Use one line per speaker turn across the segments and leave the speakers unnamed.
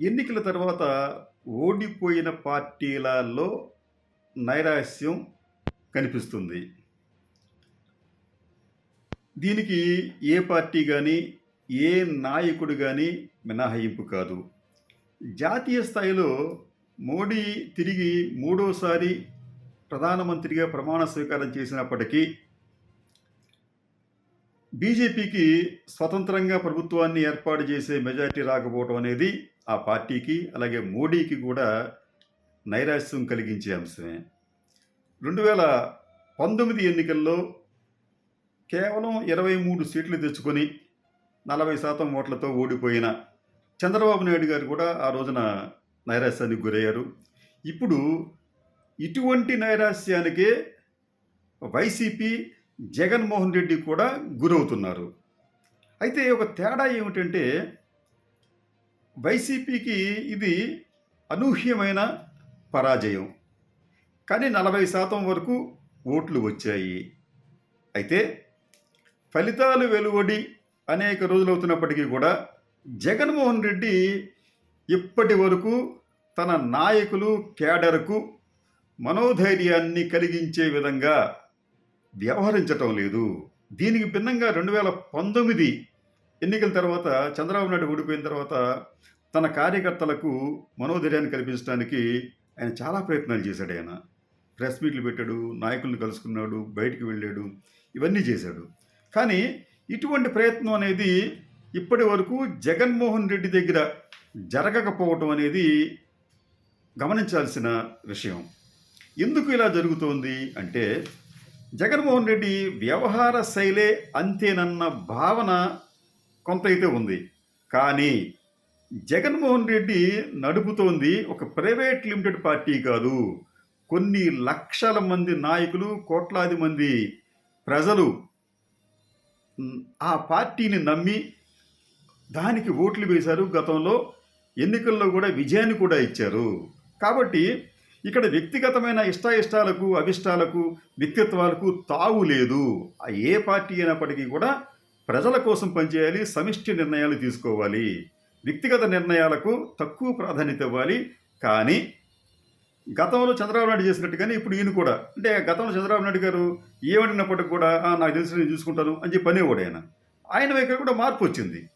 ఎన్నికల తర్వాత ఓడిపోయిన పార్టీలలో నైరాస్యం కనిపిస్తుంది. దీనికి ఏ పార్టీ కానీ ఏ నాయకుడు కానీ మినహాయింపు కాదు. జాతీయ స్థాయిలో మోడీ తిరిగి మూడోసారి ప్రధానమంత్రిగా ప్రమాణ స్వీకారం చేసినప్పటికీ బీజేపీకి స్వతంత్రంగా ప్రభుత్వాన్ని ఏర్పాటు చేసే మెజారిటీ రాకపోవడం అనేది ఆ పార్టీకి అలాగే మోడీకి కూడా నైరాశ్యం కలిగించే అంశమే. రెండు వేల పంతొమ్మిది ఎన్నికల్లో కేవలం ఇరవై మూడు సీట్లు తెచ్చుకొని నలభై శాతం ఓట్లతో ఓడిపోయిన చంద్రబాబు నాయుడు గారు కూడా ఆ రోజున నైరాశ్యానికి గురయ్యారు. ఇప్పుడు ఇటువంటి నైరాశ్యానికే వైసీపీ జగన్మోహన్ రెడ్డి కూడా గురవుతున్నారు. అయితే ఒక తేడా ఏమిటంటే వైసీపీకి ఇది అనూహ్యమైన పరాజయం. కానీ నలభై శాతం వరకు ఓట్లు వచ్చాయి. అయితే ఫలితాలు వెలువడి అనేక రోజులు అవుతున్నప్పటికీ కూడా జగన్మోహన్ రెడ్డి ఇప్పటి వరకు తన నాయకులు కేడర్కు మనోధైర్యాన్ని కలిగించే విధంగా వ్యవహరించటం లేదు. దీనికి భిన్నంగా రెండు వేల పంతొమ్మిది ఎన్నికల తర్వాత చంద్రబాబు నాయుడు ఓడిపోయిన తర్వాత తన కార్యకర్తలకు మనోధైర్యాన్ని కల్పించడానికి ఆయన చాలా ప్రయత్నాలు చేశాడు ఆయన. ప్రెస్ మీట్లు పెట్టాడు నాయకులను కలుసుకున్నాడు బయటికి వెళ్ళాడు ఇవన్నీ చేశాడు. కానీ ఇటువంటి ప్రయత్నం అనేది ఇప్పటి వరకు జగన్మోహన్ రెడ్డి దగ్గర జరగకపోవటం అనేది గమనించాల్సిన విషయం. ఎందుకు ఇలా జరుగుతోంది అంటే జగన్మోహన్ రెడ్డి వ్యవహార శైలే అంతేనన్న భావన కొంత అయితే ఉంది. కానీ జగన్మోహన్ రెడ్డి నడుపుతోంది ఒక ప్రైవేట్ లిమిటెడ్ పార్టీ కాదు. కొన్ని లక్షల మంది నాయకులు కోట్లాది మంది ప్రజలు ఆ పార్టీని నమ్మి దానికి ఓట్లు వేశారు గతంలో ఎన్నికల్లో కూడా విజయాన్ని కూడా ఇచ్చారు. కాబట్టి ఇక్కడ వ్యక్తిగతమైన ఇష్టాయిష్టాలకు అభిష్టాలకు వ్యక్తిత్వాలకు తావు లేదు. ఏ పార్టీ అయినప్పటికీ కూడా ప్రజల కోసం పనిచేయాలి సమిష్టి నిర్ణయాలు తీసుకోవాలి. వ్యక్తిగత నిర్ణయాలకు తక్కువ ప్రాధాన్యత ఇవ్వాలి. కానీ గతంలో చంద్రబాబు నాయుడు చేసినట్టుగానే ఇప్పుడు ఈయన కూడా. అంటే గతంలో చంద్రబాబు నాయుడు గారు ఏమడినప్పటికి కూడా నాకు తెలిసి నేను చూసుకుంటాను అని చెప్పి అనేవాడు ఆయన. ఆయన వైఖరి కూడా మార్పు వచ్చింది.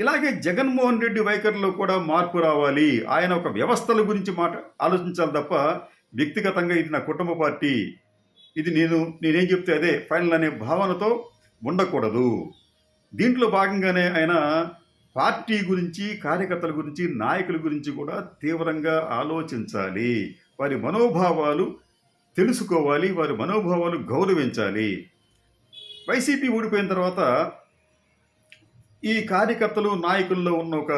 ఇలాగే జగన్మోహన్ రెడ్డి వైఖరిలో కూడా మార్పు రావాలి. ఆయన ఒక వ్యవస్థల గురించి మాట ఆలోచించాలి తప్ప వ్యక్తిగతంగా ఇది నా కుటుంబ పార్టీ. ఇది నేను నేనేం చెప్తే అదే ఫైనల్ అనే భావనతో ఉండకూడదు. దీంట్లో భాగంగానే ఆయన పార్టీ గురించి కార్యకర్తల గురించి నాయకుల గురించి కూడా తీవ్రంగా ఆలోచించాలి. వారి మనోభావాలు తెలుసుకోవాలి వారి మనోభావాలు గౌరవించాలి. వైసీపీ ఓడిపోయిన తర్వాత ఈ కార్యకర్తలు నాయకుల్లో ఉన్న ఒక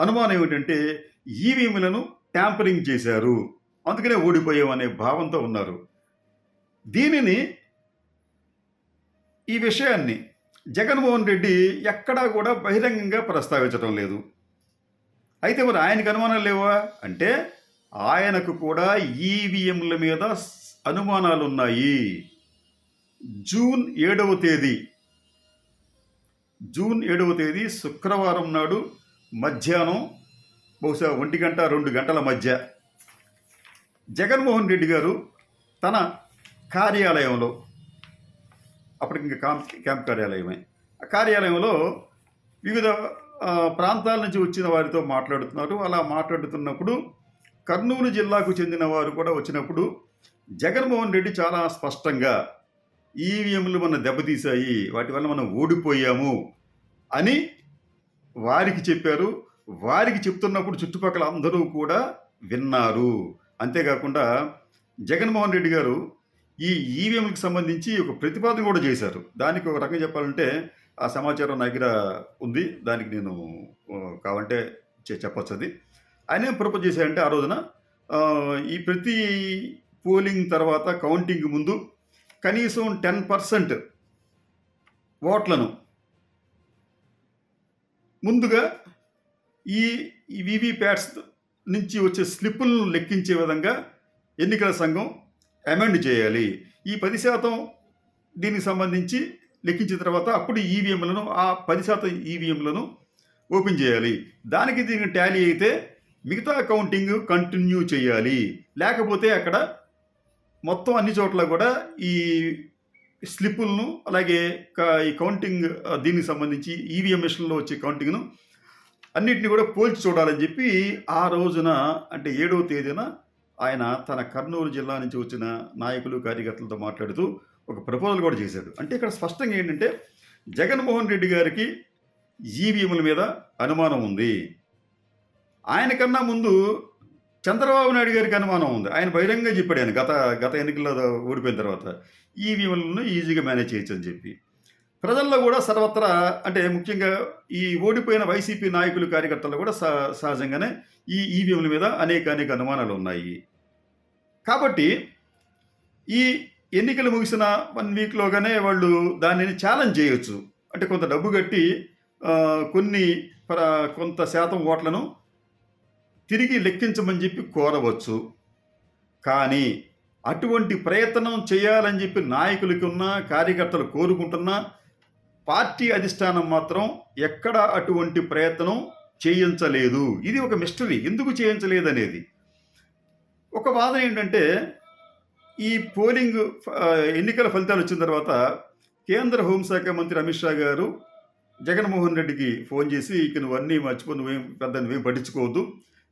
అనుమానం ఏమిటంటే ఈవీఎంలను ట్యాంపరింగ్ చేశారు. అందుకనే ఓడిపోయామనే భావంతో ఉన్నారు. దీనిని ఈ విషయాన్ని జగన్మోహన్ రెడ్డి ఎక్కడా కూడా బహిరంగంగా ప్రస్తావించడం లేదు. అయితే మరి ఆయనకు అనుమానాలు లేవా? అంటే ఆయనకు కూడా ఈవీఎంల మీద అనుమానాలు ఉన్నాయి. జూన్ ఏడవ తేదీ జూన్ ఏడవ తేదీ శుక్రవారం నాడు మధ్యాహ్నం బహుశా ఒంటి గంట రెండు గంటల మధ్య జగన్మోహన్ రెడ్డి గారు తన కార్యాలయంలో అప్పటికి ఇంకా క్యాంప్ క్యాంప్ కార్యాలయమే. ఆ కార్యాలయంలో వివిధ ప్రాంతాల నుంచి వచ్చిన వారితో మాట్లాడుతున్నారు. అలా మాట్లాడుతున్నప్పుడు కర్నూలు జిల్లాకు చెందిన వారు కూడా వచ్చినప్పుడు జగన్మోహన్ రెడ్డి చాలా స్పష్టంగా ఈవీఎంలు మన దెబ్బతీశాయి వాటి వల్ల మనం ఓడిపోయాము అని వారికి చెప్పారు. వారికి చెప్తున్నప్పుడు చుట్టుపక్కల అందరూ కూడా విన్నారు. అంతేకాకుండా జగన్మోహన్ రెడ్డి గారు ఈ ఈవీఎంలకు సంబంధించి ఒక ప్రతిపాదన కూడా చేశారు. దానికి ఒక రకంగా చెప్పాలంటే ఆ సమాచారం నా దగ్గర ఉంది. దానికి నేను కావంటే కావాలంటే చె- అది ఆయన ఏం ప్రపోజ్ చేశారంటే ఆ రోజున ఈ ప్రతి పోలింగ్ తర్వాత కౌంటింగ్ ముందు కనీసం టెన్ పర్సెంట్ ఓట్లను ముందుగా ఈ వివిప్యాట్స్ నుంచి వచ్చే స్లిప్పులను లెక్కించే విధంగా ఎన్నికల సంఘం అమెండ్ చేయాలి. ఈ పది శాతం దీనికి సంబంధించి లెక్కించిన తర్వాత అప్పుడు ఈవీఎంలను ఆ పది శాతం ఈవీఎంలను ఓపెన్ చేయాలి. దానికి దీనికి టాలీ అయితే మిగతా కౌంటింగ్ కంటిన్యూ చేయాలి. లేకపోతే అక్కడ మొత్తం అన్ని చోట్ల కూడా ఈ స్లిప్పులను అలాగే ఈ కౌంటింగ్ దీనికి సంబంధించి ఈవీఎం మిషన్లో వచ్చే కౌంటింగ్ను అన్నిటిని కూడా పోల్చి చూడాలని చెప్పి ఆ రోజున అంటే ఏడవ తేదీన ఆయన తన కర్నూలు జిల్లా నుంచి వచ్చిన నాయకులు కార్యకర్తలతో మాట్లాడుతూ ఒక ప్రపోజల్ కూడా చేశాడు. అంటే ఇక్కడ స్పష్టంగా ఏంటంటే జగన్మోహన్ రెడ్డి గారికి ఈవీఎంల మీద అనుమానం ఉంది. ఆయన కన్నా ముందు చంద్రబాబు నాయుడు గారికి అనుమానం ఉంది. ఆయన బహిరంగ చెప్పాడు ఆయన గత గత ఎన్నికల్లో ఓడిపోయిన తర్వాత. ఈవీఎంలను ఈజీగా మేనేజ్ చేయొచ్చు అని చెప్పి. ప్రజల్లో కూడా సర్వత్రా అంటే ముఖ్యంగా ఈ ఓడిపోయిన వైసీపీ నాయకులు కార్యకర్తలు కూడా సహజంగానే ఈ ఈవీఎంల మీద అనేక అనేక అనుమానాలు ఉన్నాయి. కాబట్టి ఈ ఎన్నికలు ముగిసిన వన్ వీక్లోగానే వాళ్ళు దానిని ఛాలెంజ్ చేయొచ్చు. అంటే కొంత డబ్బు కట్టి కొన్ని కొంత శాతం ఓట్లను తిరిగి లెక్కించమని చెప్పి కోరవచ్చు. కానీ అటువంటి ప్రయత్నం చేయాలని చెప్పి నాయకులకున్నా కార్యకర్తలు కోరుకుంటున్నా పార్టీ అధిష్టానం మాత్రం ఎక్కడ అటువంటి ప్రయత్నం చేయించలేదు. ఇది ఒక మిస్టరీ ఎందుకు చేయించలేదు అనేది ఒక వాదన ఏంటంటే ఈ పోలింగ్ ఎన్నికల ఫలితాలు వచ్చిన తర్వాత కేంద్ర హోంశాఖ మంత్రి అమిత్ షా గారు జగన్మోహన్ రెడ్డికి ఫోన్ చేసి ఇక నువ్వన్నీ మర్చిపో నువ్వేం పెద్ద నువ్వేం పట్టించుకోవద్దు.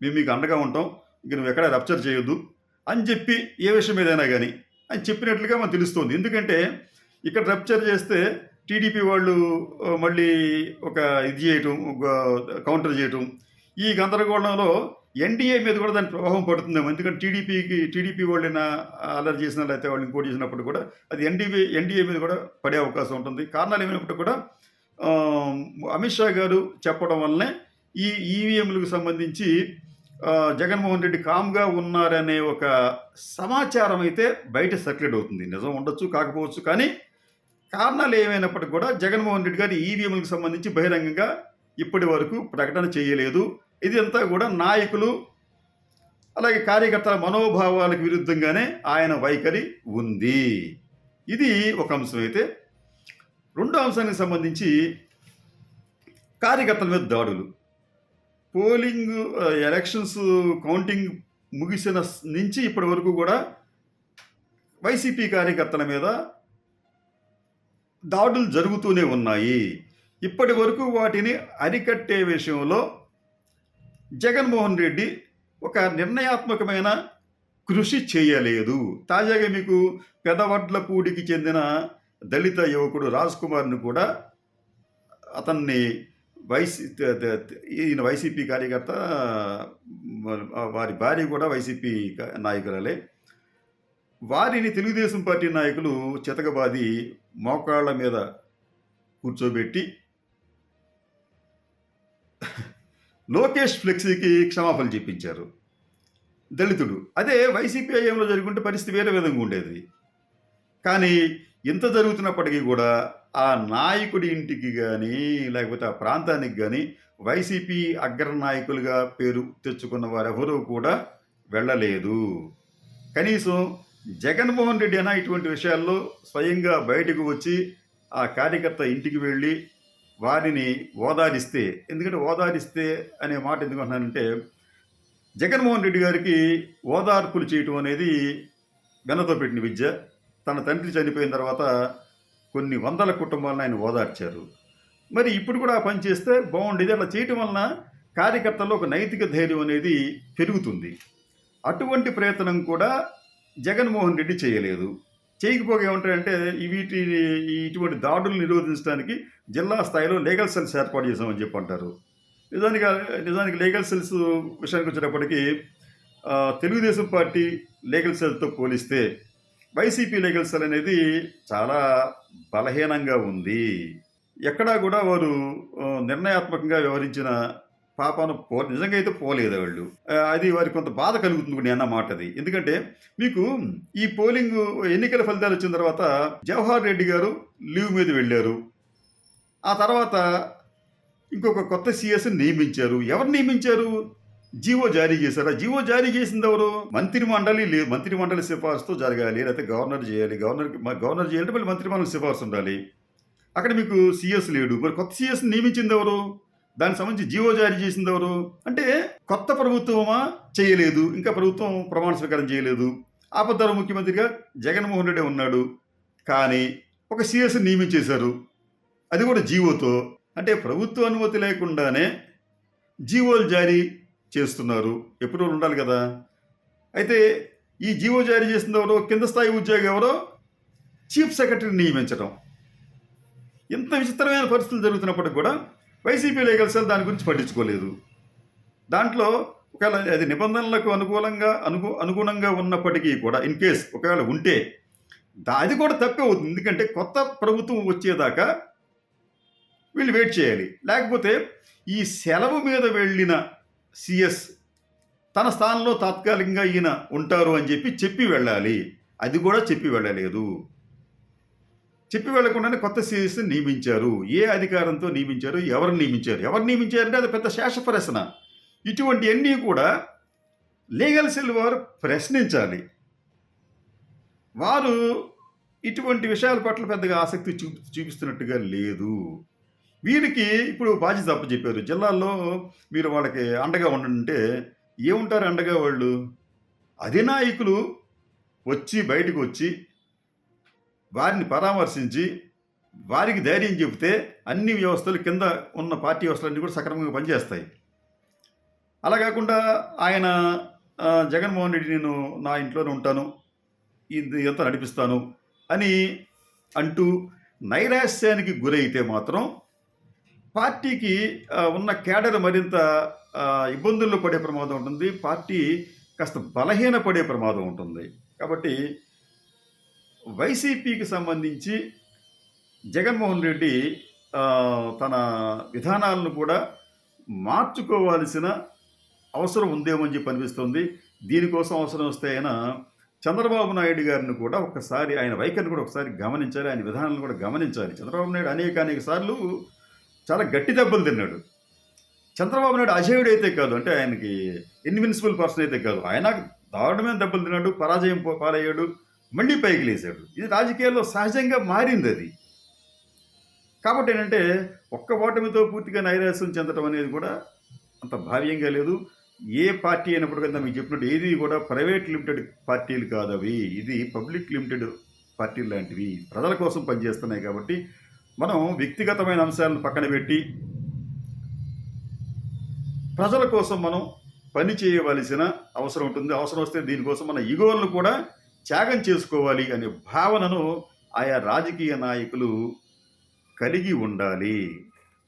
మేము మీకు అండగా ఉంటాం. ఇక నువ్వు ఎక్కడ రప్చర్ చేయొద్దు. అని చెప్పి ఏ విషయం ఏదైనా కానీ అని చెప్పినట్లుగా మనకు తెలుస్తుంది. ఎందుకంటే ఇక్కడ రప్చర్ చేస్తే టీడీపీ వాళ్ళు మళ్ళీ ఒక ఇది చేయటం కౌంటర్ చేయటం ఈ గందరగోళంలో ఎన్డీఏ మీద కూడా దాని ప్రభావం పడుతుందేమో. ఎందుకంటే టీడీపీకి టీడీపీ వాళ్ళైనా అలర్ట్ చేసిన లేకపోతే వాళ్ళు ఇంకోటి చేసినప్పుడు కూడా అది ఎన్డీఏ ఎన్డీఏ మీద కూడా పడే అవకాశం ఉంటుంది. కారణాలు ఏమైనప్పుడు కూడా అమిత్ షా గారు చెప్పడం వల్లనే ఈ ఈవీఎంలకు సంబంధించి జగన్మోహన్ రెడ్డి కామ్గా ఉన్నారనే ఒక సమాచారం అయితే బయట సర్క్యులేట్ అవుతుంది. నిజం ఉండొచ్చు కాకపోవచ్చు కానీ కారణాలు ఏమైనప్పటికీ కూడా జగన్మోహన్ రెడ్డి గారి ఈవీఎంలకు సంబంధించి బహిరంగంగా ఇప్పటి వరకు ప్రకటన చేయలేదు. ఇది అంతా కూడా నాయకులు అలాగే కార్యకర్తల మనోభావాలకు విరుద్ధంగానే ఆయన వైఖరి ఉంది. ఇది ఒక అంశం అయితే. రెండో అంశానికి సంబంధించి కార్యకర్తల మీద దాడులు. పోలింగ్ ఎలక్షన్స్ కౌంటింగ్ ముగిసిన నుంచి ఇప్పటి వరకు కూడా వైసీపీ కార్యకర్తల మీద దాడులు జరుగుతూనే ఉన్నాయి. ఇప్పటి వరకు వాటిని అరికట్టే విషయంలో జగన్మోహన్ రెడ్డి ఒక నిర్ణయాత్మకమైన కృషి చేయలేదు. తాజాగా మీకు పెదవడ్లపూడికి చెందిన దళిత యువకుడు రాజ్ కుమార్ని కూడా అతన్ని వైసీ ఈయన వైసీపీ కార్యకర్త వారి భార్య కూడా వైసీపీ నాయకులలే నాయకురాలే. వారిని తెలుగుదేశం పార్టీ నాయకులు చితకబాది మోకాళ్ళ మీద కూర్చోబెట్టి లోకేష్ ఫ్లెక్సీకి క్షమాపణలు చెప్పించారు. దళితుడు. అదే వైసీపీ ఐఎంలో జరుగుంటే పరిస్థితి వేరే విధంగా ఉండేది. కానీ ఇంత జరుగుతున్నప్పటికీ కూడా ఆ నాయకుడి ఇంటికి కానీ లేకపోతే ఆ ప్రాంతానికి కానీ వైసీపీ అగ్ర నాయకులుగా పేరు తెచ్చుకున్న వారెవరూ కూడా వెళ్ళలేదు. కనీసం జగన్మోహన్ రెడ్డి అయినా ఇటువంటి విషయాల్లో స్వయంగా బయటకు వచ్చి ఆ కార్యకర్త ఇంటికి వెళ్ళి వారిని ఓదారిస్తే ఎందుకంటే ఓదారిస్తే అనే మాట ఎందుకు అంటున్నానంటే జగన్మోహన్ రెడ్డి గారికి ఓదార్పులు చేయటం అనేది వెనతో పెట్టిన విద్య. తన తండ్రి చనిపోయిన తర్వాత కొన్ని వందల కుటుంబాలను ఆయన ఓదార్చారు. మరి ఇప్పుడు కూడా ఆ పని చేస్తే బాగుండేది. అలా చేయటం వలన కార్యకర్తల్లో ఒక నైతిక ధైర్యం అనేది పెరుగుతుంది. అటువంటి ప్రయత్నం కూడా జగన్మోహన్ రెడ్డి చేయలేదు. చేయకపోగా ఏమంటారంటే వీటి ఇటువంటి దాడులు నిరోధించడానికి జిల్లా స్థాయిలో లీగల్ సెల్స్ ఏర్పాటు చేసామని చెప్పి అంటారు నిజానికి నిజానికి లీగల్ సెల్స్ విషయానికి వచ్చేటప్పటికి తెలుగుదేశం పార్టీ లీగల్ సెల్తో పోలిస్తే వైసీపీ లీగల్ సెల్ అనేది చాలా బలహీనంగా ఉంది. ఎక్కడా కూడా వారు నిర్ణయాత్మకంగా వ్యవహరించిన పాపను పో నిజంగా అయితే పోలేదు వాళ్ళు? అది వారికి కొంత బాధ కలుగుతుంది కూడా అన్న మాట అది ఎందుకంటే మీకు ఈ పోలింగ్ ఎన్నికల ఫలితాలు వచ్చిన తర్వాత జవహర్ రెడ్డి గారు లీవ్ మీద వెళ్ళారు. ఆ తర్వాత ఇంకొక కొత్త సిఎస్ని నియమించారు. ఎవరు నియమించారు? జీవో జారీ చేశారు? ఆ జీవో జారీ చేసింది ఎవరు? మంత్రి మండలి లేదు మంత్రి మండలి సిఫార్సుతో జరగాలి లేకపోతే గవర్నర్ చేయాలి. గవర్నర్ గవర్నర్ చేయాలంటే మళ్ళీ మంత్రి మండలి సిఫార్సు ఉండాలి. అక్కడ మీకు సిఎస్ లేడు. మరి కొత్త సిఎస్ని నియమించింది ఎవరు? దానికి సంబంధించి జీవో జారీ చేసింది ఎవరు? అంటే కొత్త ప్రభుత్వమా చేయలేదు ఇంకా ప్రభుత్వం ప్రమాణ స్వీకారం చేయలేదు. ఆపద్దర ముఖ్యమంత్రిగా జగన్మోహన్ రెడ్డి ఉన్నాడు కానీ ఒక సిఎస్ నియమించేశారు. అది కూడా జీవోతో. అంటే ప్రభుత్వ అనుమతి లేకుండానే జీవోలు జారీ చేస్తున్నారు. ఎప్పుడు ఉండాలి కదా. అయితే ఈ జీవో జారీ చేసింది ఎవరో? కింద స్థాయి ఉద్యోగి ఎవరో? చీఫ్ సెక్రటరీని నియమించడం ఇంత విచిత్రమైన పరిస్థితులు జరుగుతున్నప్పటికి కూడా వైసీపీ లీగల్ సెల్ దాని గురించి పట్టించుకోలేదు. దాంట్లో ఒకవేళ అది నిబంధనలకు అనుకూలంగా అనుగు అనుగుణంగా ఉన్నప్పటికీ కూడా ఇన్ కేస్ ఒకవేళ ఉంటే దా- అది కూడా తప్పే అవుతుంది. ఎందుకంటే కొత్త ప్రభుత్వం వచ్చేదాకా వీళ్ళు వెయిట్ చేయాలి. లేకపోతే ఈ సెలవు మీద వెళ్ళిన సిఎస్ తన స్థానంలో తాత్కాలికంగా ఈయన ఉంటారు అని చెప్పి చెప్పి వెళ్ళాలి. అది కూడా చెప్పి వెళ్ళలేదు. చెప్పి వెళ్ళకుండానే కొత్త సిఎస్ నియమించారు. ఏ అధికారంతో నియమించారు? ఎవరు నియమించారు? ఎవరు నియమించారంటే అది పెద్ద శేష ప్రశ్న ఇటువంటివన్నీ కూడా లీగల్ సెల్ వారు ప్రశ్నించాలి. వారు ఇటువంటి విషయాల పట్ల పెద్దగా ఆసక్తి చూపి చూపిస్తున్నట్టుగా లేదు. వీరికి ఇప్పుడు బాధ్యత అప్పచెప్పారు. జిల్లాల్లో మీరు వాళ్ళకి అండగా ఉండంటే ఏముంటారు అండగా వాళ్ళు? అధినాయకులు వచ్చి బయటకు వచ్చి వారిని పరామర్శించి వారికి ధైర్యం చెబితే అన్ని వ్యవస్థలు కింద ఉన్న పార్టీ వ్యవస్థలన్నీ కూడా సక్రమంగా పనిచేస్తాయి. అలా కాకుండా ఆయన జగన్మోహన్ రెడ్డి నేను నా ఇంట్లోనే ఉంటాను. ఇది ఎంత నడిపిస్తాను అని అంటూ నైరాశ్యానికి గురైతే మాత్రం పార్టీకి ఉన్న కేడర్ మరింత ఇబ్బందుల్లో పడే ప్రమాదం ఉంటుంది. పార్టీ కాస్త బలహీన పడే ప్రమాదం ఉంటుంది. కాబట్టి వైసీపీకి సంబంధించి జగన్మోహన్ రెడ్డి తన విధానాలను కూడా మార్చుకోవాల్సిన అవసరం ఉందేమో అని చెప్పి అనిపిస్తుంది. దీనికోసం అవసరం వస్తే ఆయన చంద్రబాబు నాయుడు గారిని కూడా ఒకసారి ఆయన వైఖరిని కూడా ఒకసారి గమనించాలి ఆయన విధానాలను కూడా గమనించాలి. చంద్రబాబు నాయుడు అనేక అనేక సార్లు చాలా గట్టి దెబ్బలు తిన్నాడు. చంద్రబాబు నాయుడు అజేయుడు అయితే కాదు అంటే ఆయనకి ఇన్విన్సిబుల్ పర్సన్ అయితే కాదు. ఆయన దారుణమైన దెబ్బలు తిన్నాడు పరాజయం పాలయ్యాడు. మళ్ళీ పైకి లేచాడు ఇది రాజకీయాల్లో సహజంగా మారింది అది. కాబట్టి ఏంటంటే ఒక్క ఓటమితో పూర్తిగా నైరాశ్యం చెందడం అనేది కూడా అంత భావ్యంగా లేదు. ఏ పార్టీ అయినప్పటికైనా మీకు చెప్పినట్టు ఏది కూడా ప్రైవేట్ లిమిటెడ్ పార్టీలు కాదు అవి. ఇది పబ్లిక్ లిమిటెడ్ పార్టీలు లాంటివి. ప్రజల కోసం పనిచేస్తున్నాయి కాబట్టి మనం వ్యక్తిగతమైన అంశాలను పక్కన పెట్టి ప్రజల కోసం మనం పని చేయవలసిన అవసరం ఉంటుంది. అవసరం వస్తే దీనికోసం మన ఈగోలను కూడా త్యాగం చేసుకోవాలి అనే భావనను ఆయా రాజకీయ నాయకులు కలిగి ఉండాలి.